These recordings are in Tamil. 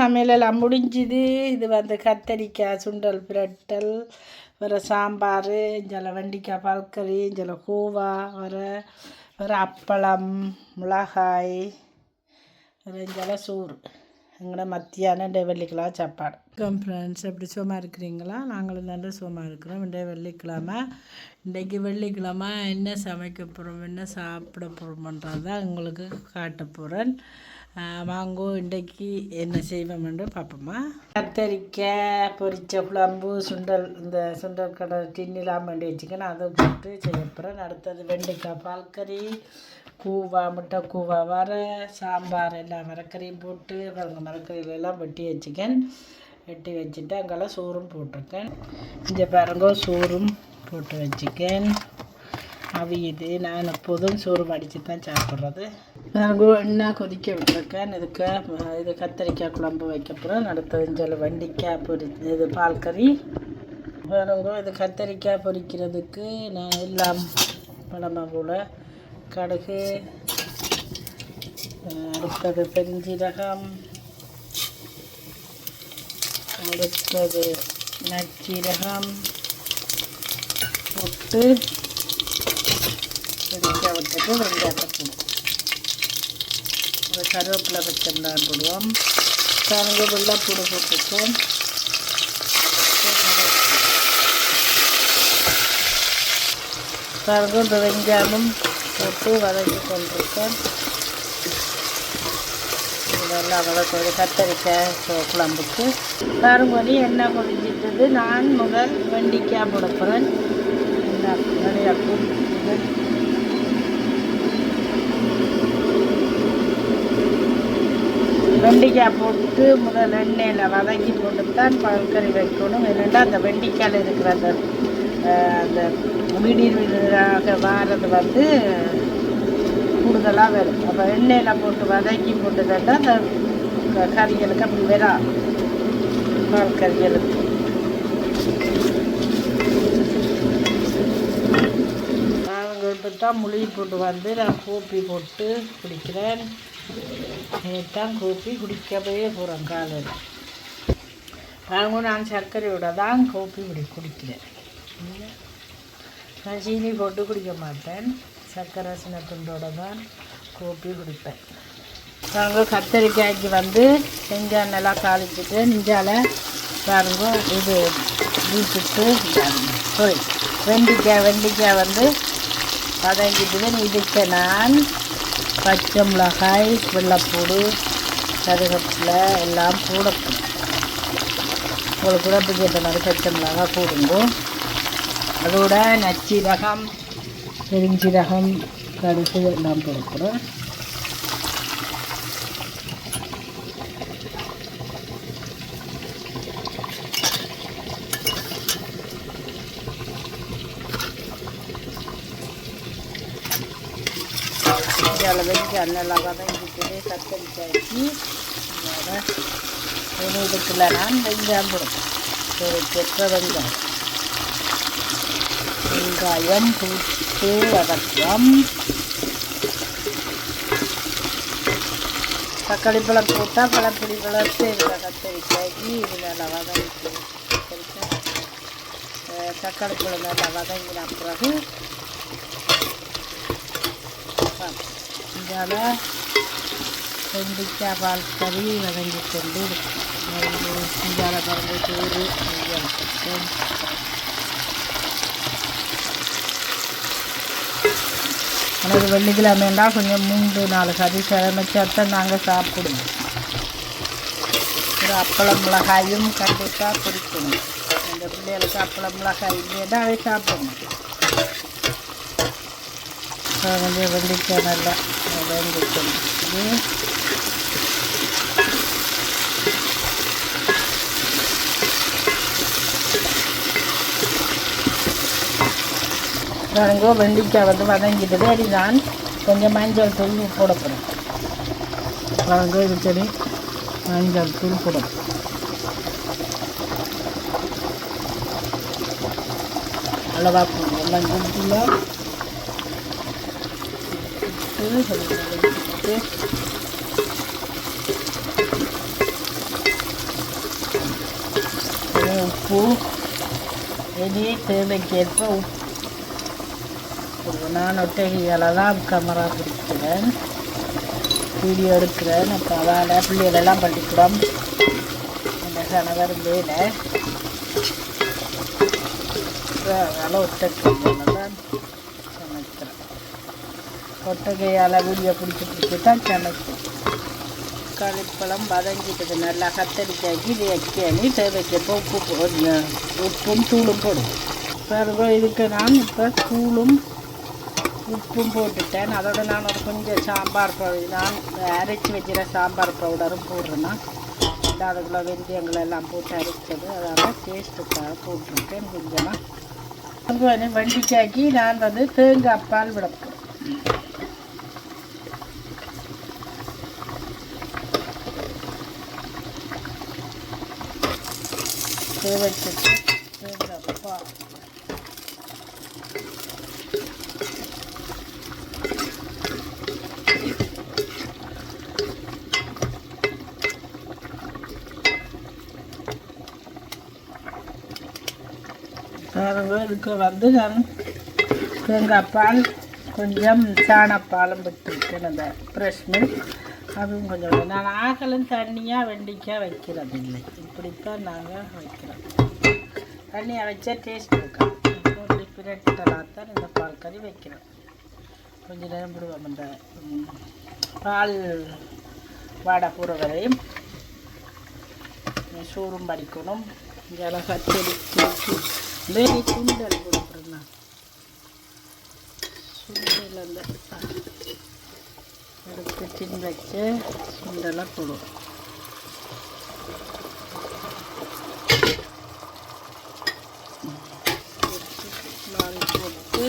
சமையலெல்லாம் முடிஞ்சுது. இது வந்து கத்தரிக்காய் சுண்டல் பிரட்டல் வேறு சாம்பார் இஞ்சில் வெண்டிக்காய் பல்கறி இஞ்சில் கூவா வர வேறு அப்பளம் மிளகாய் இஞ்சில் சோறு. எங்களோட மத்தியானம் இன்றைய வெள்ளிக்கிழமை சாப்பாடு. வணக்கம் ஃப்ரெண்ட்ஸ் எப்படி சும்மா இருக்கிறீங்களா? நாங்களும் நல்ல சும்மா இருக்கிறோம். இன்றைய வெள்ளிக்கிழமை இன்றைக்கு வெள்ளிக்கிழமை என்ன சமைக்க போகிறோம் என்ன சாப்பிட போகிறோம்ன்றது தான் உங்களுக்கு காட்ட போகிறேன் வாங்கோ இன்றைக்கு என்ன செய்வோம்னு பார்ப்போமா கத்தரிக்காய் பொரிச்ச குழம்பு சுண்டல் இந்த சுண்டல் கடை டின்னிலாம் வேண்டி வச்சுக்கணும் அதை போட்டு செய்ய அடுத்தது வெண்டைக்காய் பால்கறி கூவா முட்டை கூவா வர சாம்பார் எல்லாம் மரக்கறியும் போட்டு பாருங்க மரக்கறியில வெட்டி வச்சுக்கேன் வெட்டி வச்சுட்டு அங்கெல்லாம் சோறும் போட்டிருக்கேன் இங்கே பாருங்க சோறும் போட்டு வச்சுக்கேன் அவியுது நான் எப்போதும் சோறு வடித்து தான் சாப்பிட்றது நான் எண்ணெய் கொதிக்க விட்டுருக்கேன். இதுக்கு இது கத்தரிக்காய் குழம்பு வைக்க போகிறேன் அடுத்தது இஞ்சல் வண்டிக்காய் பொரி இது பால் கறி. பாருங்க இது கத்தரிக்காய் பொரிக்கிறதுக்கு நான் எல்லாம் பழமா கூட கடுகு அடுத்தது பெருஞ்சீரகம் அடுத்தது நச்சீரகம் போட்டு வெடிக்க வெங்காயத்தை கருவேப்பிலை பச்சைமிளகாய் போடுவோம். கருங்க வெள்ளைப்பூடு போட்டுப்போம். பாருங்க இந்த வெங்காயமும் போட்டு வதக்கி கொண்டிருக்கேன். இதெல்லாம் வதக்கிறது கத்தரிக்காய் குழம்புக்கு. பாருங்கடி என்ன கொதிச்சிட்டது நான் முதல் வெண்டிக்காய் போட போகிறேன் நிறைய வெண்டிக்காய் போட்டு முதல் எண்ணெயில் வதக்கி போட்டு தான் பழக்கறி வைக்கணும். இல்லைன்னா அந்த வெண்டிக்காயில் இருக்கிற அந்த அந்த விடிர் விடிராக வாரது வந்து கூடுதலாக வரும். அப்போ எண்ணெயில் போட்டு வதக்கி போட்டு தட்டா அந்த க- கறிகளுக்கு அப்படி வரா பழக்கறிகளுக்கு நாங்கள் தான் முழுகி போட்டு வந்து நான் கோப்பி போட்டு குடிக்கிறேன். நேற்றான் கோப்பி குடிக்கவே போகிறோம் காலையில் அவங்க நான் சர்க்கரையோட தான் கோப்பி குடி குடிக்கிறேன் நான் சீனி போட்டு குடிக்க மாட்டேன் சர்க்கரை சின்னத்துண்டோட தான் கோப்பி குடிப்பேன் நாங்கள் கத்தரிக்காய்க்கு வந்து செஞ்சால் நல்லா காலிச்சிட்டு நெஞ்சால் பாருங்க இது வீட்டுட்டு சாரி வெண்டிக்காய் வெண்டிக்காய் வந்து வதங்கிட்டு இதுக்கு நான் பச்சை மிளகாய் வெள்ளைப்பூடு கருகப்பில் எல்லாம் கூட உங்களுக்கு கூட கேட்ட மாதிரி பச்சை மிளகாய் போடுங்க. அதோட நச்சீரகம் பெருஞ்சீரகம் கடுகு எல்லாம் போடுறோம் இதில் வெஞ்சு அன்னெல்லாம் வதங்கிட்டு கத்தரிக்காய்க்கு ஒரு இதுக்குள்ள நான் வெங்காயம் போடுவேன் ஒரு பெற்ற வெங்காயம் வெங்காயம் போட்டு வதக்கம் தக்காளி பழம் போட்டால் பழப்பிடி பழத்து இதில் கத்தரிக்காய்க்கு இது நல்லா வதங்கிட்டு கத்தரிக்காய் தக்காளி பழம் நல்லா வதங்கின பிறகு இதால் வெண்டிக்காய் பால் கறி வதங்கி கொண்டு இஞ்சால பறந்து சோறு வெங்காயம் எனக்கு இருந்தால் கொஞ்சம் மூன்று நாலு கறி கிழமைச்சாத்தான் நாங்கள் சாப்பிடுவோம். ஒரு அப்பளம் மிளகாயும் கண்டிப்பாக பிடிக்கணும் இந்த பிள்ளைகளுக்கு அப்பளம் மிளகாய் இல்லையா அதை சாப்பிடணும். கொஞ்சம் வெள்ளிக்காய் நல்லா வெந்துக்கணும் இது பாருங்க வெள்ளிக்காய் வந்து வதங்கிட்டது. அடி நான் கொஞ்சம் மஞ்சள் தூள் போட போகிறேன் பாருங்க இது சரி மஞ்சள் தூள் போட அளவாக போடணும் மஞ்சள் தூளை இன்னும் சொல்லுங்கள் உப்பு எது தேவைக்கேற்ப உப்பு. நான் ஒட்டகையால் தான் கேமரா பிடிக்கிறேன். வீடியோ எடுக்கிறேன். அப்போ அதால் பிள்ளைகளெல்லாம் பள்ளிக்கூடம். இந்த கணவர் வேலை அதனால் ஒட்டக்கை கொட்டகையால் வீடியோ பிடிச்சி பிடிச்சி தான் சமைக்கும் தக்காளிப்பழம் வதங்கிட்டது. நல்லா கத்தரிக்காய்க்கு இது எக்கேனி தேவைக்கப்போ உப்பு உப்பும் தூளும் போடும் பிறகு இதுக்கு நான் இப்போ தூளும் உப்பும் போட்டுட்டேன். அதோட நான் ஒரு கொஞ்சம் சாம்பார் பவுடர் நான் அரைச்சி வைக்கிற சாம்பார் பவுடரும் போடுறேன்னா அதுக்குள்ள வெந்தயங்களை எல்லாம் போட்டு அரைச்சது. அதனால் டேஸ்ட்டுக்காக போட்டிருக்கேன் கொஞ்சமாக வண்டிக்காக்கி நான் வந்து தேங்காய் பால் விட போகிறேன் தேவைச்சிட்டு தேங்காய் பால் வந்து நான் தேங்காய் பால் கொஞ்சம் சாணப்பாலும் விட்டுருக்கேன் அந்த ஃப்ரெஷ் மில்க் அதுவும் கொஞ்சம் நான் ஆகலும் தண்ணியாக வெண்டிக்காய் வைக்கிறது இல்லை இப்படித்தான் நாங்கள் வைக்கிறோம். தண்ணி அரைச்சா டேஸ்ட் இருக்கும் இப்படி பிரட்டலாக தான் இந்த பால் கறி வைக்கிறோம். கொஞ்சம் நேரம் விடுவோம் இந்த பால் வாடை போகிற வரையும் சோறும் படிக்கணும் இங்கே கச்சேரி வேறு சுண்டல் கொடுக்குறேன் சுண்டல் அந்த எடுத்து சின்ன வச்சு சுண்டலை போடுவோம் நாலு போட்டு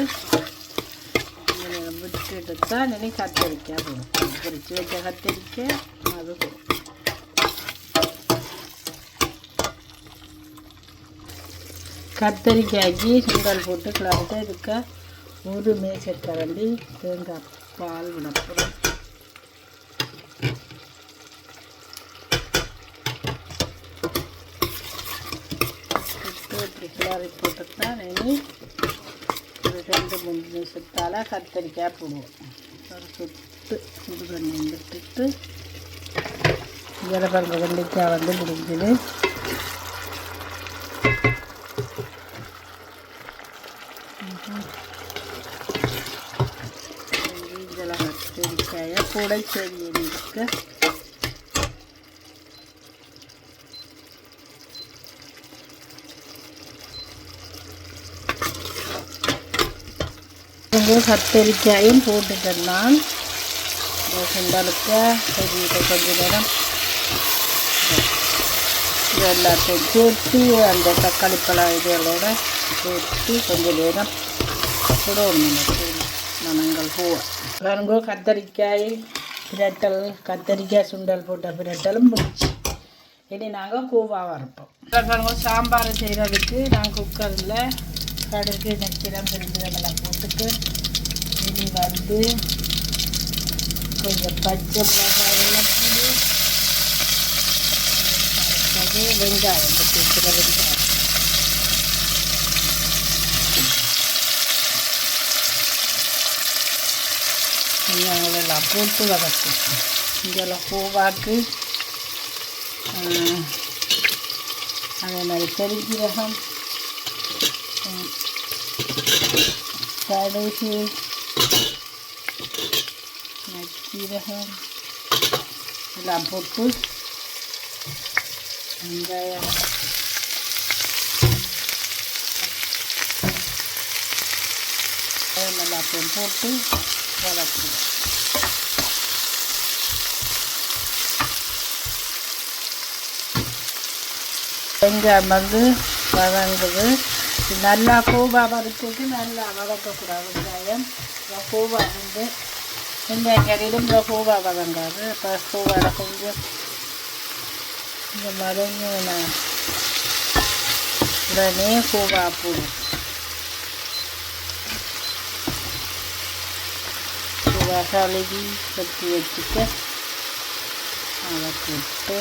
എടുത്താൽ ഇനി കത്തിരിക്കാൻ കൊടുക്കും പൊരിച്ച് വെച്ച കത്തിരിക്ക അത് கத்தரிக்காய்க்கு சுண்டல் போட்டு கிளறிட்டு இருக்க ஒரு மேய்ச்சக்கரண்டி தேங்காய் பால் விடப்படும் இப்படி கிளறி போட்டுத்தான் இனி ரெண்டு மூணு நிமிஷத்தால் கத்தரிக்காய் போடுவோம் ஒரு சுட்டு சுடு தண்ணி விட்டுட்டு ஜலப்பரங்க பாருங்க வெள்ளிக்காய் வந்து முடிஞ்சது. கத்திரிக்காயை கூட செடி இருக்குது இங்கே கத்தரிக்காயும் போட்டுட்டேன் நான். கொஞ்சம் நேரம். இது எல்லாத்தையும் சேர்த்து அந்த தக்காளி பழம் இதோட சேர்த்து கொஞ்சம் நேரம் கூட ஒன்று மனங்கள் பூவை பாருங்க கத்தரிக்காய் பிரட்டல் கத்தரிக்காய் சுண்டல் போட்ட பிரட்டலும் முடிச்சு. இனி நாங்கள் கூவாக இருப்போம் பாருங்க சாம்பார் செய்கிறதுக்கு நான் குக்கரில் கடுகு நச்சிரம் பெருஞ்சீரகம் போட்டுட்டு இனி வந்து கொஞ்சம் பச்சை மிளகாய் இழப்பு போட்டு வெங்காயம் பற்றி வெங்காயம். வெங்காயங்களெல்லாம் போட்டு வதக்கும் இங்கெல்லாம் பூவாக்கு அதே மாதிரி பெருஞ்சீரகம் உம், கடுகு நச்சீரகம் எல்லாம் போட்டு வெங்காயம் வெங்காயம் நல்லா போட்டு வதக்குவோம் வெங்காயம் வந்து வதங்குது இது நல்லா கூபா வறுத்துட்டு நல்லா வதக்கக்கூடாது. வெங்காயம் இந்த கூபா வந்து வெங்காயம் கறியிலும் இந்த வதங்காது. இப்போ கூபாவில் கொஞ்சம் இந்த வதங்கின உடனே கூபா போடும் கூபா கழுவி கட்டி வச்சுட்டு அதை போட்டு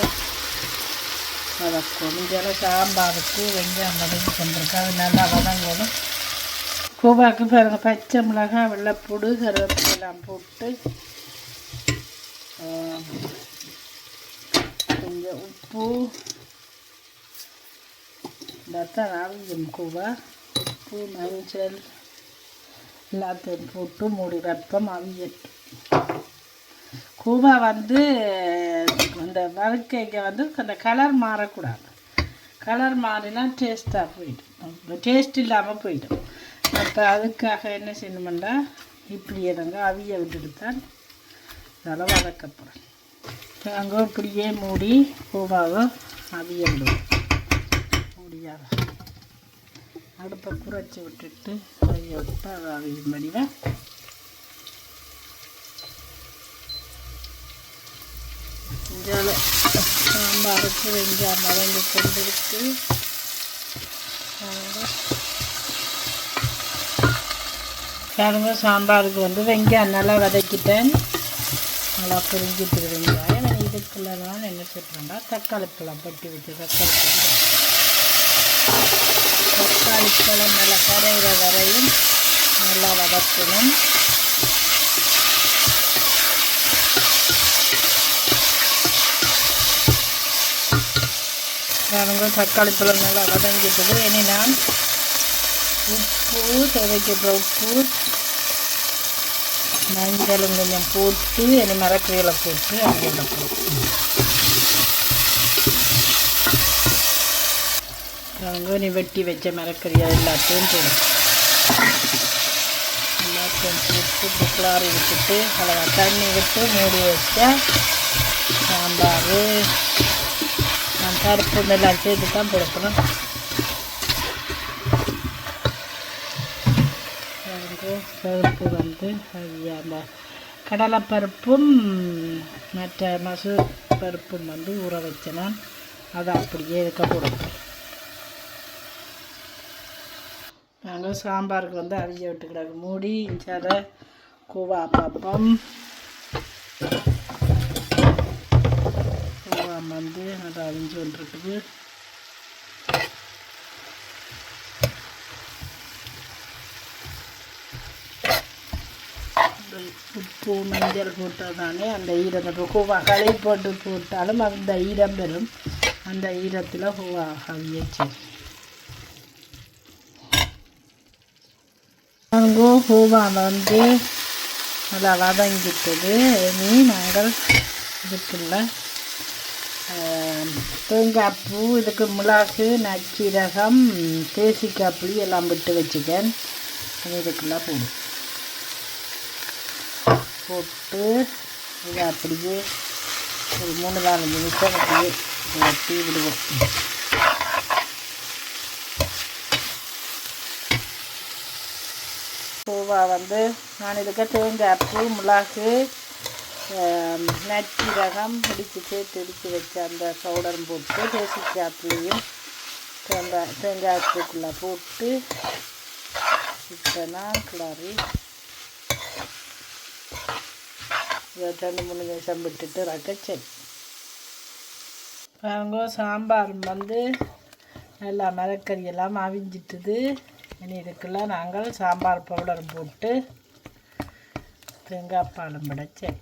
வதக்கும் இதில் சாம்பாருக்கு வெங்காயம் வதக்கி கொண்டிருக்கு அது நல்லா வதங்கணும். கூவாக்கு பாருங்க பச்சை மிளகாய் வெள்ளைப்பூடு கருவேப்பிலாம் போட்டு கொஞ்சம் உப்பு ரத்தம் அவியும் கூவா. உப்பு மஞ்சள் எல்லாத்தையும் போட்டு மூடி ரத்தம் அவியட்டும் கூவா வந்து அந்த வறுக்கைக்கு வந்து அந்த கலர் மாறக்கூடாது. கலர் மாறினா டேஸ்ட்டாக போயிடும். டேஸ்ட் இல்லாமல் போயிடும். அப்போ அதுக்காக என்ன செய்யணுமெண்டா இப்படி எதங்க அவிய விட்டுட்டு தான் இதெல்லாம் வதக்கப்படும் அங்கே இப்படியே மூடி பூவாவை அவிய விடுவோம். முடியாது அடுப்பை குறைச்சி விட்டுட்டு அவிய விட்டு அதை அவியும் படிவா சாம்பாருக்கு வெங்காயம் வதங்கி கொண்டிருக்கு. பாருங்க. சாம்பாருக்கு வந்து வெங்காயம் நல்லா வதக்கிட்டேன். நல்லா புரிஞ்சிட்டு வெங்காயம் நான் இதுக்குள்ளலாம் என்ன சொல்கிறேன்டா தக்காளி பழம் பட்டி வச்சு தக்காளி பழம். தக்காளி பழம் நல்லா கரைகிற வரையும் நல்லா வதக்கணும். பாருங்க தக்காளி பழம் நல்லா வதங்கிட்டது இனி நான் உப்பு துவைக்கிற உப்பு மஞ்சளும் கொஞ்சம் போட்டு இனி மரக்கறிகளை போட்டு அங்கே எடுப்போம் பாருங்க நீ வெட்டி வச்ச மரக்கறியை எல்லாத்தையும் போடும் எல்லாத்தையும் போட்டு கிளாரி விட்டுட்டு அழகாக தண்ணி விட்டு மூடி வச்ச சாம்பார் பருப்பு எல்லாம் சேர்த்து தான் கொடுக்கணும் பருப்பு வந்து ஐயா, அந்த கடலைப்பருப்பும் மற்ற மசு பருப்பும் வந்து ஊற வச்சேன் நான். அதை அப்படியே இருக்க போடணும். நாங்கள் சாம்பாருக்கு வந்து அவிய விட்டுக்கிறாங்க மூடி இஞ்சால கூவா பப்பம் கூவா வந்து நல்லா அழிஞ்சு வந்துருக்குது. உப்பு மஞ்சள் போட்டால் தானே அந்த ஈரம் இப்போ களை போட்டு போட்டாலும் அந்த ஈரம் பெறும் அந்த ஈரத்தில் கூவா நாங்கள் அங்கோ வந்து நல்லா வதங்கிட்டது. இனி நாங்கள் இதுக்குள்ள தேங்காய் பூ இதுக்கு மிளகு நச்சீரகம் தேசிக்காய் புளி எல்லாம் விட்டு வச்சுக்கேன் அது இதுக்குள்ள போடும் போட்டு இதை அப்படியே ஒரு மூணு நாலஞ்சு நிமிஷம் அப்படியே வட்டி விடுவோம். பூவா வந்து நான் இதுக்கு தேங்காய் பூ மிளகு ஆம், நச்சீரகம் திரித்து சேர்த்து வச்ச அந்த பவுடரும் போட்டு தேசிக்காய் தேங்காய் தேங்காய் பூக்குள்ளே போட்டு இப்போ நான் கிளறி ரெண்டு மூணு நிமிஷம் விட்டுட்டு ரக்க சரி பாருங்க சாம்பார் வந்து நல்லா மரக்கறி எல்லாம் அவிஞ்சிட்டுது. இனி இதுக்கெல்லாம் நாங்கள் சாம்பார் பவுடர் போட்டு தேங்காய் பாலம் படைச்சேன்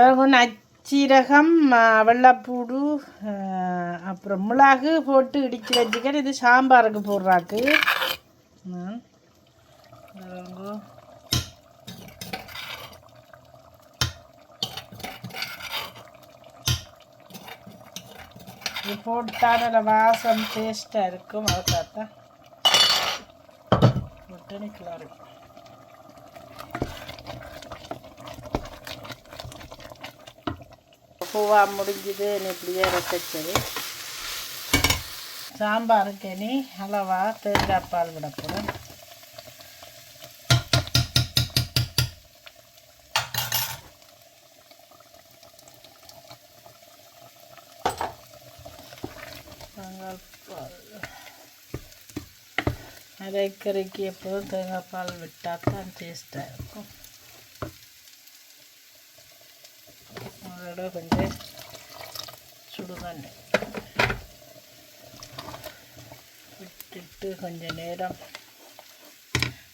பாருங்க நச்சீரகம் வெள்ளைப்பூடு அப்புறம் மிளகு போட்டு இடிச்சு வச்சுக்கிறேன் இது சாம்பாருக்கு போடுறாக்கு. இது. போட்டால் நல்ல வாசம் டேஸ்ட்டாக இருக்கும். அதுக்காக தான் ஒட்டணிக்கலாம் இருக்கும். பூவா முடிஞ்சுது இப்படியே ரசிச்சது சாம்பாருக்கு இனி அளவா தேங்காய் பால் விட போகிறேன் பால். அரைக்கரைக்கு எப்போதும் தேங்காய் பால் விட்டால் தான் டேஸ்ட்டாக இருக்கும். அதை கொஞ்சம் சுடுதண்ணி விட்டுட்டு கொஞ்ச நேரம்.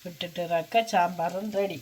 விட்டுட்டு ரக்க சாம்பாரும் ரெடி.